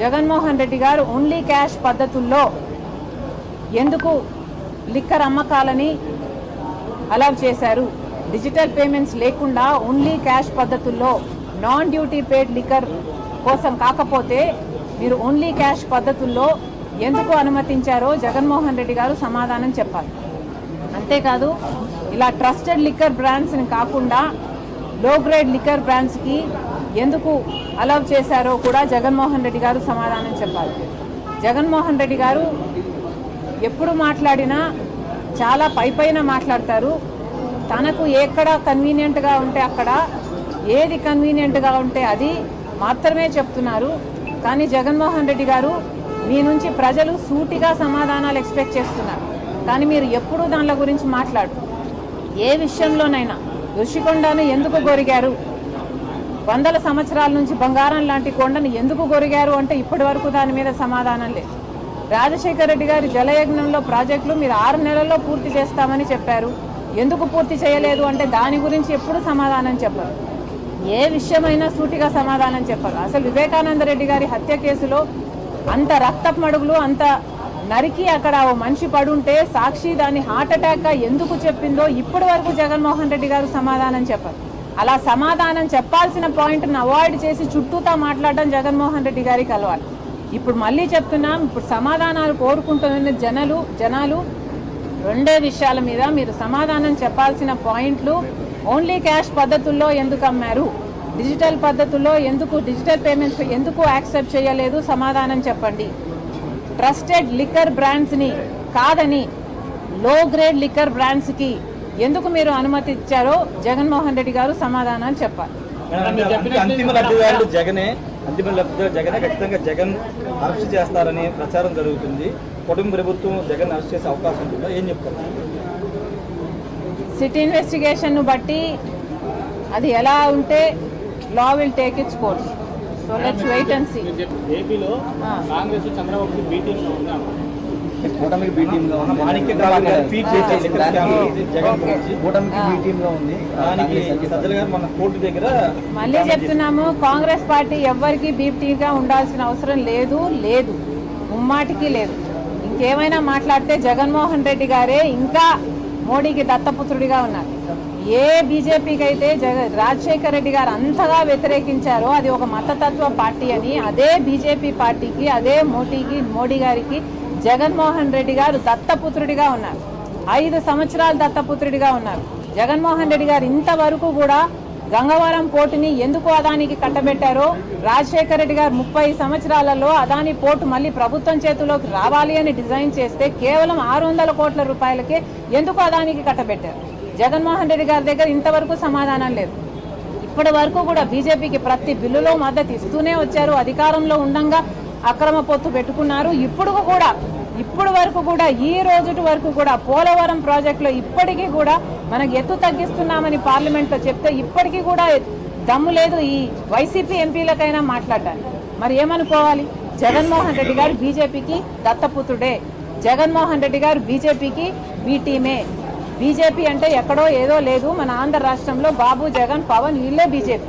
జగన్మోహన్ రెడ్డి గారు only cash పద్ధతుల్లో ఎందుకు లిక్కర్ అమ్మకాలని అలౌ చేశారు? డిజిటల్ పేమెంట్స్ లేకుండా ఓన్లీ క్యాష్ పద్ధతుల్లో నాన్ డ్యూటీ పేడ్ లిక్కర్ కోసం కాకపోతే మీరు ఓన్లీ క్యాష్ పద్ధతుల్లో ఎందుకు అనుమతించారో జగన్మోహన్ రెడ్డి గారు సమాధానం చెప్పాలి. అంతేకాదు ఇలా ట్రస్టెడ్ లిక్కర్ బ్రాండ్స్ని కాకుండా లో గ్రేడ్ లిక్కర్ బ్రాండ్స్కి ఎందుకు అలౌ చేశారో కూడా జగన్మోహన్ రెడ్డి గారు సమాధానం చెప్పాలి. జగన్మోహన్ రెడ్డి గారు ఎప్పుడు మాట్లాడినా చాలా పై పైన మాట్లాడతారు. తనకు ఎక్కడ కన్వీనియంట్గా ఉంటే అక్కడ ఏది కన్వీనియంట్గా ఉంటే అది మాత్రమే చెప్తున్నారు. కానీ జగన్మోహన్ రెడ్డి గారు మీ నుంచి ప్రజలు సూటిగా సమాధానాలు ఎక్స్పెక్ట్ చేస్తున్నారు. కానీ మీరు ఎప్పుడూ దానిల గురించి మాట్లాడు ఏ విషయంలోనైనా ఋషికొండను ఎందుకు గొరిగారు? వందల సంవత్సరాల నుంచి బంగారం లాంటి కొండను ఎందుకు కొరిగారు అంటే ఇప్పటి వరకు దాని మీద సమాధానం లేదు. రాజశేఖర రెడ్డి గారి జలయజ్ఞంలో ప్రాజెక్టులు మీరు ఆరు నెలల్లో పూర్తి చేస్తామని చెప్పారు. ఎందుకు పూర్తి చేయలేదు అంటే దాని గురించి ఎప్పుడు సమాధానం చెప్పరు. ఏ విషయమైనా సూటిగా సమాధానం చెప్పరు. అసలు వివేకానంద రెడ్డి గారి హత్య కేసులో అంత రక్తపు మడుగులు అంత నరికి అక్కడ ఓ మనిషి పడుంటే సాక్షి దాన్ని హార్ట్ అటాక్ ఎందుకు చెప్పిందో ఇప్పటి వరకు జగన్మోహన్ రెడ్డి గారు సమాధానం చెప్పరు. అలా సమాధానం చెప్పాల్సిన పాయింట్ను అవాయిడ్ చేసి చుట్టూతా మాట్లాడడం జగన్మోహన్ రెడ్డి గారికి అలవాటు. ఇప్పుడు మళ్ళీ చెప్తున్నాం ఇప్పుడు సమాధానాలు కోరుకుంటున్న జనాలు జనాలు రెండే విషయాల మీద మీరు సమాధానం చెప్పాల్సిన పాయింట్లు ఓన్లీ క్యాష్ పద్ధతుల్లో ఎందుకు అమ్మారు? డిజిటల్ పద్ధతుల్లో ఎందుకు డిజిటల్ పేమెంట్స్ ఎందుకు యాక్సెప్ట్ చేయలేదు? సమాధానం చెప్పండి. ట్రస్టెడ్ లిక్కర్ బ్రాండ్స్ని కాదని లో గ్రేడ్ లిక్కర్ బ్రాండ్స్కి ఎందుకు మీరు అనుమతి ఇచ్చారో జగన్మోహన్ రెడ్డి గారు సమాధానం చెప్పాలి. అంతిమ లబ్ధిదారులు జగనే అంతిమ లబ్ధిదారు జగనే ఖచ్చితంగా జగన్ అరెస్ట్ చేస్తారని ప్రచారం జరుగుతుంది. కుటుంబ ప్రభుత్వం జగన్ అరెస్ట్ చేసే అవకాశం ఉంటుందా? ఏం చెప్తారు? సిటీ ఇన్వెస్టిగేషన్ బట్టి అది ఎలా ఉంటే law will take its course so let's wait and see ఏపీలో. కాంగ్రెస్ చంద్రబాబు బీటింగ్ కూటమికి బి టీమ్లో ఉంది. మాణిక్య కూటమికి బి టీమ్లో ఉంది. దానికి కాంగ్రెస్ సజ్జల గారు మన కోర్టు దగ్గర మళ్ళీ చెప్తున్నాము కాంగ్రెస్ పార్టీ ఎవ్వరికి బీపీగా ఉండాల్సిన అవసరం లేదు లేదు. ముమ్మాటికి లేదు. ఇంకేమైనా మాట్లాడితే జగన్మోహన్ రెడ్డి గారే ఇంకా మోడీకి దత్తపుత్రుడిగా ఉన్నారు. ఏ బీజేపీకి అయితే జగ రాజశేఖర రెడ్డి గారు అంతగా వ్యతిరేకించారో అది ఒక మతతత్వ పార్టీ అని అదే బీజేపీ పార్టీకి అదే మోడీకి మోడీ గారికి జగన్మోహన్ రెడ్డి గారు దత్తపుత్రుడిగా ఉన్నారు. ఐదు సంవత్సరాలు దత్తపుత్రుడిగా ఉన్నారు. జగన్మోహన్ రెడ్డి గారు ఇంతవరకు కూడా గంగవరం పోర్టుని ఎందుకు అదానికి కట్టబెట్టారో రాజశేఖర రెడ్డి గారు ముప్పై సంవత్సరాలలో అదాని పోర్టు మళ్ళీ ప్రభుత్వం చేతిలోకి రావాలి అని డిజైన్ చేస్తే కేవలం ఆరు వందల కోట్ల రూపాయలకే ఎందుకు అదానికి కట్టబెట్టారు? జగన్మోహన్ రెడ్డి గారి దగ్గర ఇంతవరకు సమాధానం లేదు. ఇప్పటి వరకు కూడా బీజేపీకి ప్రతి బిల్లులో మద్దతు ఇస్తూనే వచ్చారు. అధికారంలో ఉండంగా అక్రమ పొత్తు పెట్టుకున్నారు. ఇప్పుడు కూడా ఇప్పుడు వరకు కూడా ఈ రోజుటి వరకు కూడా పోలవరం ప్రాజెక్టులో ఇప్పటికీ కూడా మనకు ఎత్తు తగ్గిస్తున్నామని పార్లమెంట్లో చెప్తే ఇప్పటికీ కూడా దమ్ము లేదు ఈ వైసీపీ ఎంపీలకైనా మాట్లాడడానికి. మరి ఏమనుకోవాలి? జగన్మోహన్ రెడ్డి గారు బీజేపీకి దత్తపుత్రుడే. జగన్మోహన్ రెడ్డి గారు బీజేపీకి బీటీమే బీజేపీ అంటే ఎక్కడో ఏదో లేదు. మన ఆంధ్ర రాష్ట్రంలో బాబు జగన్ పవన్ వీళ్ళే బీజేపీ.